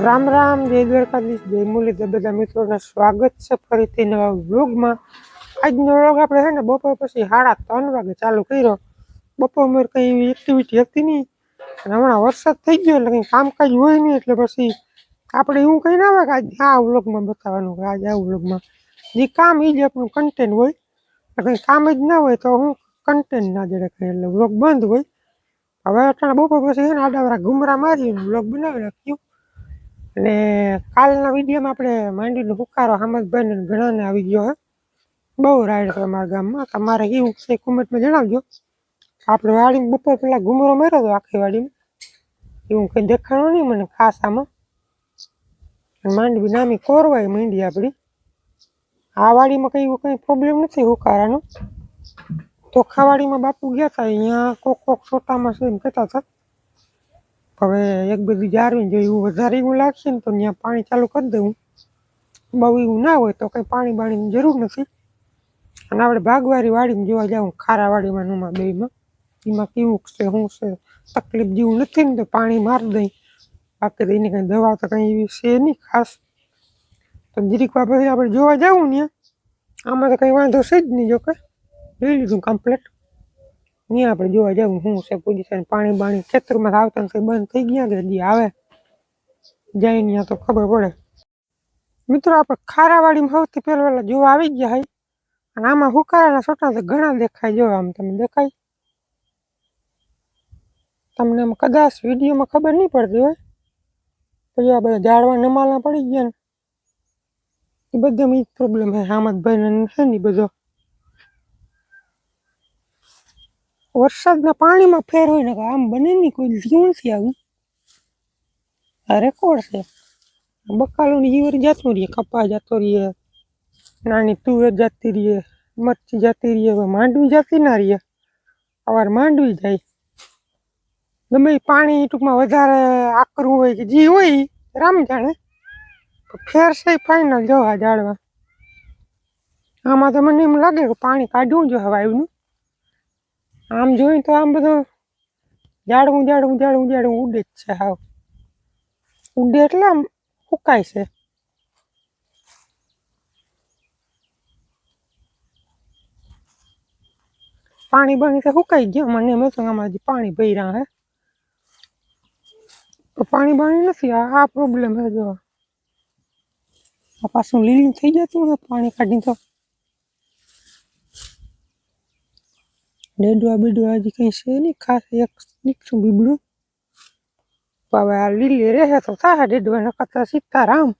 રામ રામ, જય દ્વારકાધીશ, જય મુરલીધર બધા મિત્રોને સ્વાગત છે ફરીથી નવા વ્લોગમાં. આજનો વ્લોગ આપણે છે ને બપોર પછી સાડા ત્રણ વાગે ચાલુ કર્યો. બપોર મેં કંઈ એવી એક્ટિવિટી હતી નહીં. અને હમણાં વરસાદ થઈ ગયો એટલે કંઈ કામકાજ હોય નહીં. એટલે પછી આપણે એવું કંઈ ના હોય કે આજ આ વ્લોગમાં બતાવવાનું કે આજે આ વ્લોગમાં. જે કામ એ જ આપણું કન્ટેન્ટ હોય. એટલે કંઈ કામ જ ના હોય તો હું કન્ટેન્ટ ના જડે કંઈ. એટલે વ્લોગ બંધ હોય. હવે અટાણે બપોર પછી છે ને આડાવરા ઘુમરા મારીને વ્લોગ બનાવી નાખ્યું અને કાલના વિડીયોમાં આપણે માંડીનો હુકારો હામદભાઈને ઘણાને આવી ગયો હે. બહુ રાઈડ છે અમારા ગામમાં. તમારે કેવું છે કોમેન્ટમાં જણાવજો. આપણે વાડીમાં બપોર પહેલાં ઘુમરો માર્યો હતો આખી વાડીમાં. એવું કંઈ દેખાણું નહીં મને ખાસ આમાં. માંડવી નામી કોરવાય માંડી આપણી. આ વાડીમાં કંઈ કંઈ પ્રોબ્લેમ નથી હુકારાનો. ચોખાવાડીમાં બાપુ ગયા હતા અહીંયા કોક કોક છોટામાં એમ કહેતા હતા. હવે એક બધી જાળવીને જો એવું વધારે એવું લાગશે ને તો ત્યાં પાણી ચાલુ કરી દઉં. બહુ એવું ના હોય તો કંઈ પાણી બાણીની જરૂર નથી. અને આપણે ભાગવારી વાડીમાં જોવા જાઉં, ખારાવાડીમાં નુમાં બેમાં એમાં કેવું છે, શું છે, તકલીફ જેવું નથી ને તો પાણી મારી દઈ. બાકી તો એની કંઈ દવા તો કંઈ એવી છે નહીં ખાસ. તો જીરીક વાર પછી આપણે જોવા જાઉં ને આમાં તો કંઈ વાંધો છે જ નહીં જો કે. લઈ લીધું કમ્પ્લેટ ત્યાં આપણે જોવા જવું શું છે પોઝિશન, પાણી બાણી ખેતરમાં આવતા કંઈ બંધ થઈ ગયા કે હજી આવે. જાય ત્યાં તો ખબર પડે. મિત્રો, આપણે ખારાવાડીમાં સૌથી પહેલાં પહેલાં જોવા આવી ગયા હોય અને આમાં હુકારાના છોટા તો ઘણા દેખાય જો આમ તમે દેખાય. તમને આમ કદાચ વિડીયોમાં ખબર નહીં પડતી હોય. પછી આ બધા ઝાડવા નમાલા પડી ગયા ને. એ બધા જ પ્રોબ્લેમ છે હામદભાઈ છે ને બધો. વરસાદના પાણીમાં ફેર હોય ને કે આમ બને નહીં કોઈ જીવન નથી આવું? આ રેકોર્ડ છે. બકાલોની જીવર જતું રહીએ, કપા જતો રહીએ, નાની તુવેર જતી રહીએ, મરચી જતી રહીએ, હવે માંડવી જતી ના રહીએ. અવાર માંડવી જાય. ગમે પાણી ટૂંકમાં વધારે આકરું હોય કે જે હોય રામ જાણે. ફેર છે ફાઇનલ જોવા જાળવા આમાં તો મને એમ લાગે કે પાણી કાઢવું જોઈએ હવાયું આમ જોયું તો આમ બધું જાડવું જાડવું જાડવું જાડવું ઉડે જ છે હાવ. ઉડે એટલે આમ ફૂકાય છે. પાણી બની તો સુકાઈ ગયું. મને એમ હતું આમાં હજી પાણી ભર્યા હે. પાણી બાણી નથી. આ પ્રોબ્લેમ હે જો. આ પાછું લીલું થઈ જતું હે, પાણી કાઢી તો. ડેડવા બીડવા હજી કંઈ છે નહીં ખાસ એક દીકરું બીબડું પણ હવે આ લીલી રહે તો થાય ડેડવા નકર તો સીતારામ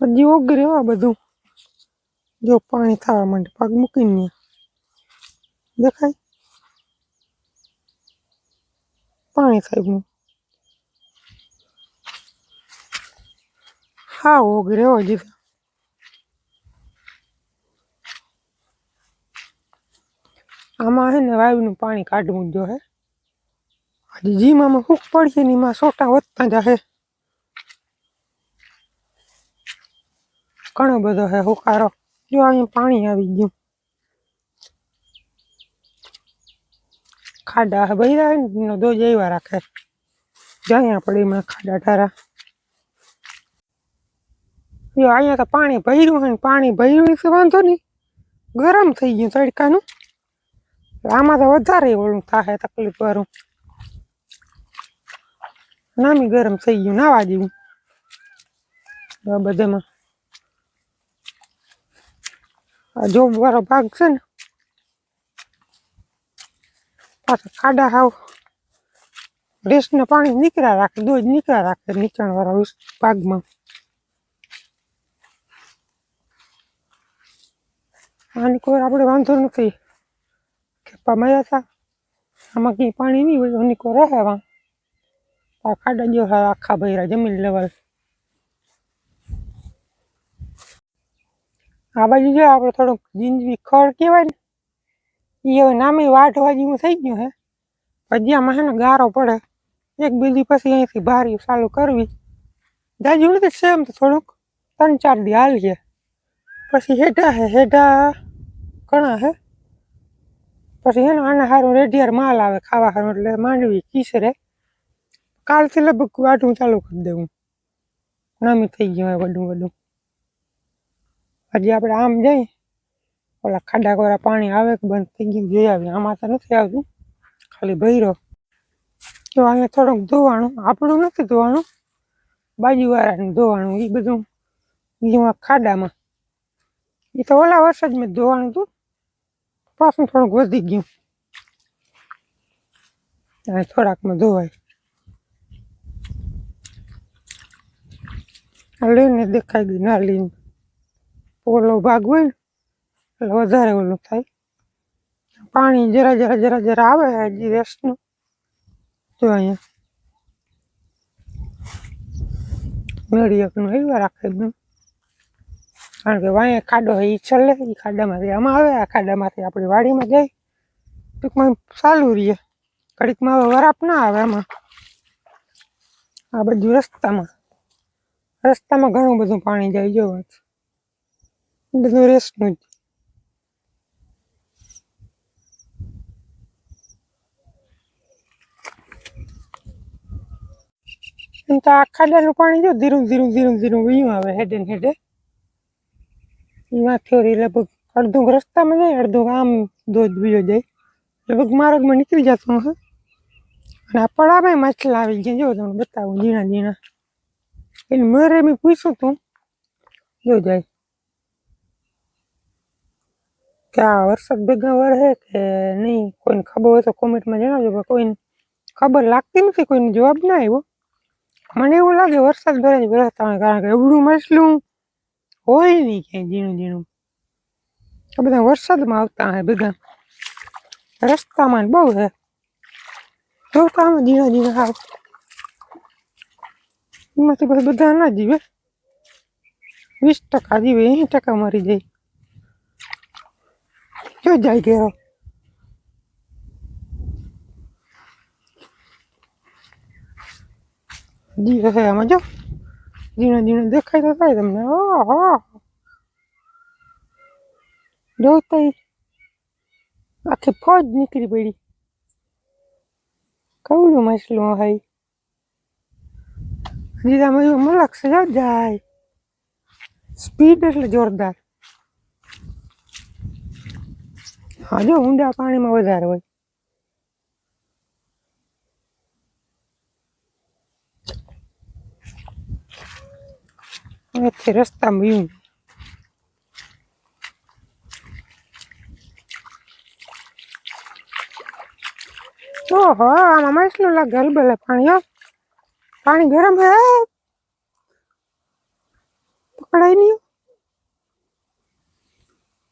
હજી ઓગરે આ બધું જો પાણી થવા માંડે પગ મૂકીને દેખાય પાણી થાય હા ઓગરે હજી આમાં હે ને વાયુનું પાણી કાઢવું જો હે. હજી જીમામાં હુક પડશે ને એમાં સોટા વધતા જશે ઘણો બધો હે હુકારો. જો અહીંયા પાણી આવી ગયું. ખાડા હે ભર્યા હોય ને, એનો દોજ એવા રાખે. જ્યાં પડે એમાં ખાડા ઠારા જો અહીંયા તો પાણી ભર્યું હોય ને, પાણી ભર્યું છે વાંધો નહીં. ગરમ થઈ ગયું તડકાનું. આમાં તો વધારે ઓલું થાય તકલીફ વાળું. નામી ગરમ થઈ ગયું, નાવા જેવું. બધામાં. આ જોબ વાળો ભાગ છે ને, પાછા ખાડા હાવ. રેસના પાણી નીકળ્યા રાખે દોજ નીકળ્યા રાખે નીચાણ વાળા ભાગમાં. આની કોઈ આપણે વાંધો નથી. હતા. આમાં કંઈ પાણી નહીં હોય નીકો રહે વા આ ખાડા જો હા આખા ભૈરા જમીન લેવલ. આ બાજુ જો આપણે થોડુંક જિંદગી ખડ કહેવાય ને એ હવે નામે વાઢવા જેવું થઈ ગયું હે. આમાં છે ને ગારો પડે. એક બીજી પછી અહીંથી ભારી ચાલુ કરવી. જાજુ નથી સેમ તો થોડુંક. ત્રણ ચાર દી હાલીએ પછી હેઠા હે, હેઠા ઘણા હે. પછી હે ને આના હારું રેઢિયાર માલ આવે ખાવા હારું એટલે માંડવી કીસરે કાલથી લગભગ વાટું ચાલુ કરી દેવું. નામી થઈ ગયું હોય બધું બધું. હજી આપણે આમ જઈ, ઓલા ખાડા કોરા પાણી આવે કે બંધ થઈ ગયું જોઈ આવીએ. આમાં તો નથી આવતું. ખાલી ભૈરો તો અહીંયા થોડુંક ધોવાણું આપણું નથી ધોવાણું બાજુવાળાનું ધોવાણું એ બધું એમાં ખાડામાં. એ તો ઓલા વર્ષે જ મેં ધોવાનું હતું. પાછું થોડુંક વધી ગયું. અને થોડાકમાં ધોવાય. લઈને દેખાઈ ગઈ ના લઈને. ઓલો ભાગ હોય ને, એટલે વધારે ઓલું થાય. પાણી જરા જરા જરા જરા આવે, હજી રેસ્ટનું જો અહીંયા. મેળી એકનું આવ્યા રાખે એકદમ કારણ કે વાંહે ખાડો એ છેલ્લે એ ખાડામાંથી આમાં આવે, આ ખાડામાંથી આપણી વાડીમાં જાય. ટૂંકમાં ચાલુ રહીએ ઘડીકમાં હવે વરાપ ના આવે આમાં. આ બધું રસ્તામાં. રસ્તામાં ઘણું બધું પાણી જાય, જો બધું રેસનું જ. તો આ ખાડાનું પાણી જો ધીરું ધીરું ધીરું ધીરું વયું આવે હેડે ને હેડે. એમાં રહી લગભગ અડધું રસ્તામાં જાય, અડધું આમ દોધ બીજો જાય. લગભગ માર્ગમાં નીકળી જતો હશે અને આ પડામાં માછલા આવી ગયા, જો તમને બતાવું, ઝીણા ઝીણા. એને મરે મેં પૂછ્યું તું, જો જાય. કે આ વરસાદ ભેગા વરસે કે નહીં, કોઈને ખબર હોય તો કોમેન્ટમાં જણાવજો, પણ કોઈને ખબર લાગતી નથી, કોઈને જવાબ ના આવ્યો. મને એવું લાગે વરસાદ ભરે જ હોય કારણ કે એવડું માછલું હોય નહીં ક્યાંય ઝીણું ઝીણું. આ બધા વરસાદમાં આવતા હે ભેગા રસ્તામાં બહુ હે રસ્તામાં ઝીણા ઝીણા આવ એમાંથી પછી બધા ના જીવે. વીસ ટકા જીવે એસી ટકા મરી જાય. જો જાય ઘેરો? જીવે હે આમાં જો. ઝીણો ઝીણો દેખાય તો થાય તમને ઓહો જોતા આખી ફોજ નીકળી પડી કવડું માછલું હાઈ જીરામાં એવું મલક છે જાય સ્પીડ એટલે જોરદાર હા જો ઊંડા પાણીમાં વધારે હોય અહીંથી રસ્તામાં વ્યૂ ઓહો આમાં માછલું લાગે હલબલે પાણી હો પાણી ગરમ હે પકડાય નહીં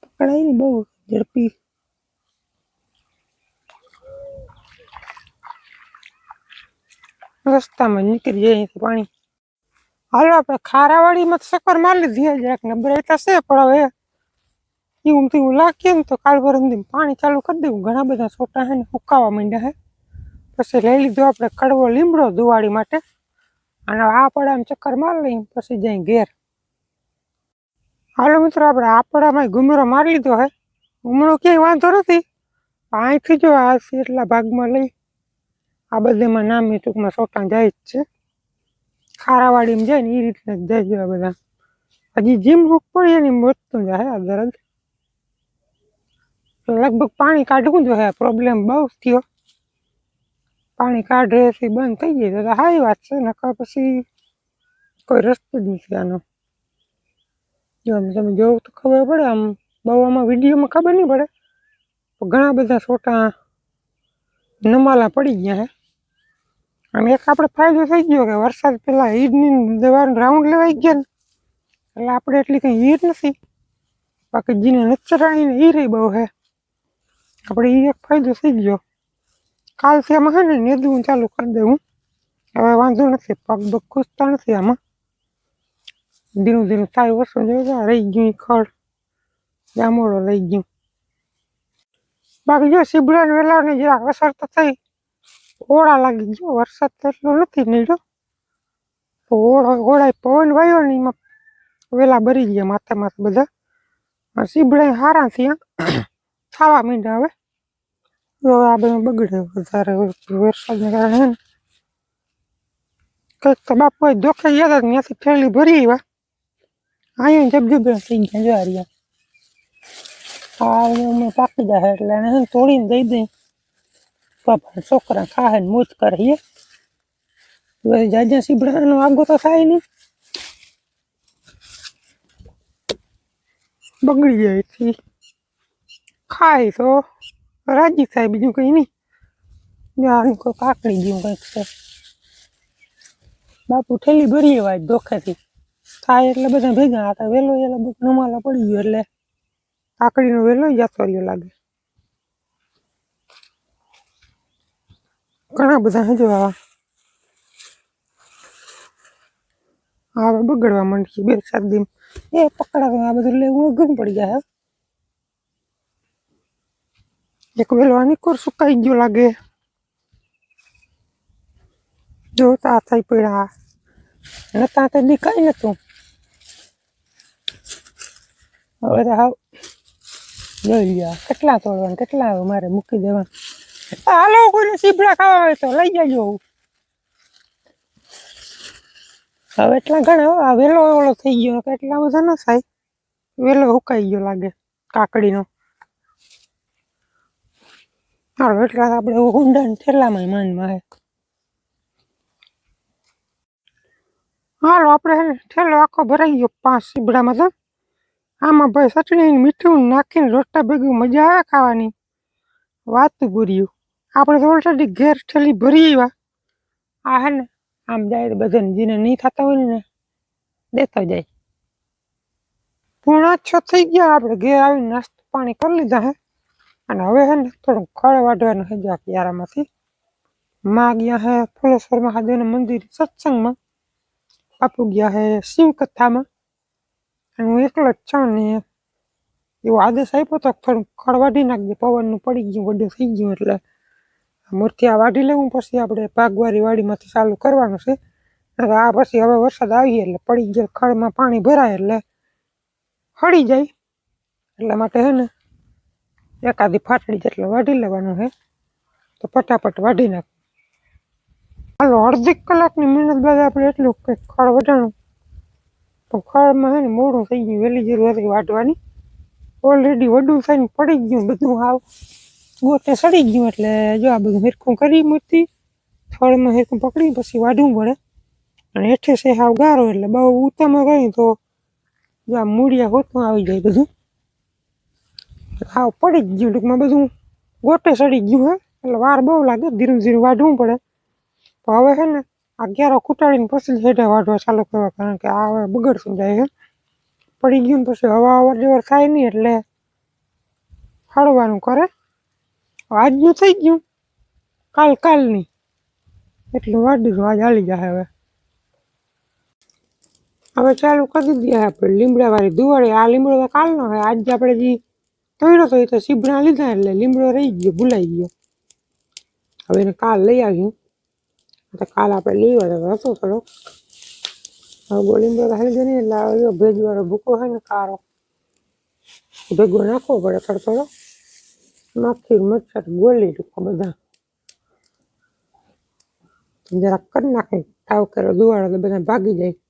પકડાય નહીં બહુ ઝડપી રસ્તામાં જ નીકળી જાય અહીંથી પાણી હાલો, આપણે ખારાવાડીમાં ચક્કર મારી લીધી. હજી એક નંબર તો છે, પણ હવે એવું તેવું લાગીએ ને તો કાલ પરમથી પાણી ચાલુ કરી દેવું ઘણા બધા છોટા છે ને સુકાવા માંડ્યા છે. પછી લઈ લીધો આપણે કડવો લીમડો દિવાળી માટે. અને આ પડામાં ચક્કર મારી લઈ પછી જઈ ઘેર. હાલો મિત્રો, આપણે આ પડામાં ગુમરો મારી લીધો હે ઉમળો ક્યાંય વાંધો નથી. અહીંથી જો આ એટલા ભાગમાં લઈ. આ બધેમાં નામી ટૂંકમાં સોટા જાય જ છે. ખારાવાડીમાં જાય ને એ રીતના જાય છે બધા. હજી જીમ રૂપ પણ એની વધતું જાય દરદ લગભગ પાણી કાઢવું જોઈએ પ્રોબ્લેમ બહુ થયો. પાણી કાઢે છે બંધ થઈ જાય તો સારી વાત છે, નકર પછી કોઈ રસ્તો જ નથી આનો. જો આમ તમે જોવું તો ખબર પડે, આમ બહુ આમાં વિડીયોમાં ખબર નહીં પડે. ઘણા બધા છોટા નમાલા પડી ગયા હે. અને એક આપણે ફાયદો થઈ ગયો કે વરસાદ પહેલાં ઈદની દવાનું રાઉન્ડ લેવાઈ ગયા ને. એટલે આપણે એટલી કંઈ ઈર નથી. બાકી જીને નચરાણી ને હીર બહુ હે. આપણે એ એક ફાયદો થઈ ગયો. કાલથી આમાં હે ને નેદવું ચાલુ કરી દઉં. હવે વાંધો નથી, પગ બગ ખૂસતા નથી આમાં. ધીરું ધીરું થાય વર્ષો જોયું રહી ગયું એ ખડ. જામોડો લઈ ગયું. બાકી જો સીબડા ને વેલાને જરાક અસર તો થઈ. ઓળા લાગી ગયો, વરસાદ એટલો નથી નીડ્યો. તો ઓળા ઓળાય પવન વાયો ને એમાં વેલા બરી ગયા માથે માથે બધા. સીબડે હારા થયા. ખાવા માંડ્યા હવે. હવે આ બધું બગડે વધારે વરસાદને કારણે કંઈક તો બાપુ દોખે ગયા હતા ત્યાંથી થેલી ભરી આવ્યા. અહીંયા જબજબ થઈ ગયા જો આ અમે પાકી જાય એટલે એને તોડીને દઈ દઈ બાપા છોકરા ખાહે ને મોજ કરીએ. હવે જાજા સીબડાનો આગો તો થાય નહીં. બગડી જાય એથી. ખાય તો. રાજી થાય બીજું કંઈ નહીં. જો આનું કોઈ કાકડી જેવું કંઈક છે. બાપુ ઠેલી ભરી એવા ધોખેથી. થાય એટલે બધા ભેગા હતા. વેલો એટલે બધું નમાલા પડી ગયો એટલે કાકડીનો વેલો જતો રહ્યો લાગે. ઘણા બધા હજવા હવે બગડવા માંડી બે સાત દિન. એ પકડાવે, આ બધું લેવું અઘરું પડી જાય. એક વેલો આની કોર સુકાઈ ગયો લાગે. જો, તા થઈ પડ્યા નતા તે દેખાય નતું. હવે તો હાવ જોઈ લ્યો, કેટલા તોડવાના, કેટલા આવે મારે મૂકી દેવા હાલો, કોઈને સીભડા ખાવા હોય તો લઈ જજો. હવે એટલા ઘણા વેલો ઓલો થઈ ગયો એટલા બધા ન થાય. વેલો હુકાઈ ગયો લાગે, કાકડીનો. હાલો, એટલા આપણે ઊંડા ઠેલામાં માનમાં હાલો, આપણે ઠેલો આખો ભરાઈ ગયો પાંચ સીબડામાં તો. આમાં ભાઈ ચટણી મીઠું નાખીને રોટલા ભેગું મજા આવે ખાવાની. વાત પૂર્યું આપણે ઓલરેડી ઘેર ઠેલી ભરી આવ્યા આ હે ને, આમ જાય તો બધાને જીને નહીં થતા હોય ને દેતો જાય. પૂણા છ થઈ ગયા, આપણે ઘેર આવીને નાસ્તો પાણી કરી લીધા હે. અને હવે હે ને થોડું ખળ વાઢવાનું હે, જા કિયારામાંથી. માં ગયા હે ફુલેશ્વર મહાદેવના મંદિર સત્સંગમાં. બાપુ ગયા હે શિવ કથામાં અને હું એકલો જ છું ને, એવો આદેશ આપ્યો તો થોડુંક ખળ વાઢી નાખજે, પવનનું પડી ગયું વડું થઈ ગયું એટલે. મૂર્તિ આ વાઢી લેવું પછી આપણે ભાગવારી વાડીમાંથી ચાલુ કરવાનું છે. આ પછી હવે વરસાદ આવીએ એટલે પડી જાય ખળમાં પાણી ભરાય એટલે હળી જાય. એટલા માટે હે ને એકાદી ફાટડી જેટલો વાઢી લેવાનું છે તો ફટાફટ વાઢી નાખ. હાલો, અડધી કલાકની મહેનત બાદ આપણે એટલું કંઈક ખળ વધાણું. પણ ખળમાં હે ને મોડું થઈ ગયું વહેલી જરૂર હતી વાઢવાની. ઓલરેડી વડું થઈને પડી ગયું બધું હાવ. ગોટે સડી ગયું એટલે જો આ બધું હેરખું કરી મૂર્તિ થળમાં હેરખું પકડી પછી વાઢવું પડે. અને હેઠે છે હાવ ગારો એટલે બહુ ઉતામાં ગયું તો જો આ મૂળિયા હોતમાં આવી જાય બધું. હાવ પડી જ ગયું ટૂંકમાં બધું. ગોટે સડી ગયું હે, એટલે વાર બહુ લાગે ધીરું ધીરું વાઢવું પડે. તો હવે છે ને, આ ગ્યારો કૂટાડીને પછી હેઠે વાઢવા ચાલુ કરવા, કારણ કે આ હવે બગડતું જાય છે પડી ગયું પછી હવા અવર જવર થાય નહીં એટલે હળવાનું કરે. આજનું થઈ ગયું. કાલ, કાલની. એટલું વાડીશું આજ હાલી જાય હવે. હવે ચાલુ કરી દઈએ આપણે લીમડાવાળી દિવાળી. આ લીમડો તો કાલનો હોય આજ આપણે જે તોડ્યો તો એ તો સીબડા લીધા એટલે લીમડો રહી ગયો, ભૂલાઈ ગયો. હવે એને કાલ લઈ આવ્યું તો કાલ આપણે લઈ આવ્યા હતો થોડો. હવે ગો લીમડો તો હાલી જાય એટલે ભેજવાળો ભૂકો હોય ને કારો. ભેગો નાખવો પડે થોડો થોડો. નાખી મચ્છર ગોળી ટૂંકો બધા. જરાક કરી નાખે. તાવ કરે દુવાળો તો બધા ભાગી જાય.